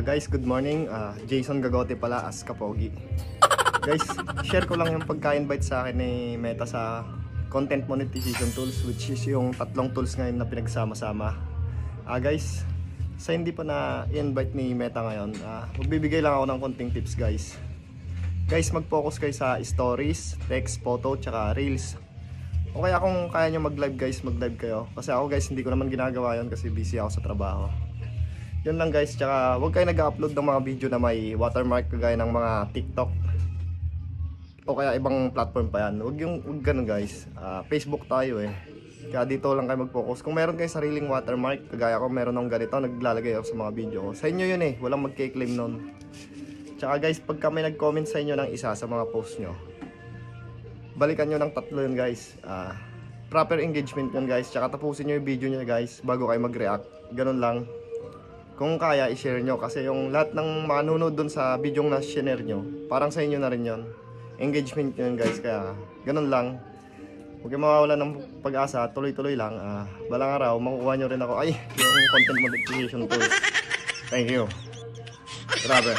Ah, guys, good morning. Ah, Jason Gagote pala as Kapogi. Guys, share ko lang yung pagka-invite sa akin ni Meta sa content monetization tools which is yung tatlong tools ngayon na pinagsama-sama. Ah, guys, sa hindi pa na-invite ni Meta ngayon, ah, magbibigay lang ako ng konting tips, guys. Guys, mag-focus kayo sa stories, text, photo, tsaka reels. O kaya kung kaya nyo mag-live guys, mag-live kayo. Kasi ako guys, hindi ko naman ginagawa yon kasi busy ako sa trabaho. Yun lang guys, tsaka huwag kayo nag-upload ng mga video na may watermark kagaya ng mga TikTok o kaya ibang platform pa yan. Huwag yung huwag ganun guys. Ah, Facebook tayo eh. Kaya dito lang kayo mag-focus. Kung meron kayo sariling watermark, kagaya ko meron akong ganito, naglalagay ako sa mga video ko. Sa inyo yun eh, walang magke-claim nun. Tsaka guys, pagka may nag-comment sa inyo ng isa sa mga post nyo, balikan nyo ng tatlo yun guys. Ah, proper engagement yun guys. Tsaka tapusin nyo yung video nyo guys bago kayo mag-react. Ganun lang. Kung kaya, i-share nyo. Kasi yung lahat ng manunod dun sa video na share nyo, parang sa inyo na rin yun. Engagement yun guys. Kaya ganun lang. Huwag kayong mawawala ng pag-asa. Tuloy-tuloy lang. Ah, balang araw, makukuha nyo rin ako. Ay, yung content monetization tools. Thank you. Grabe.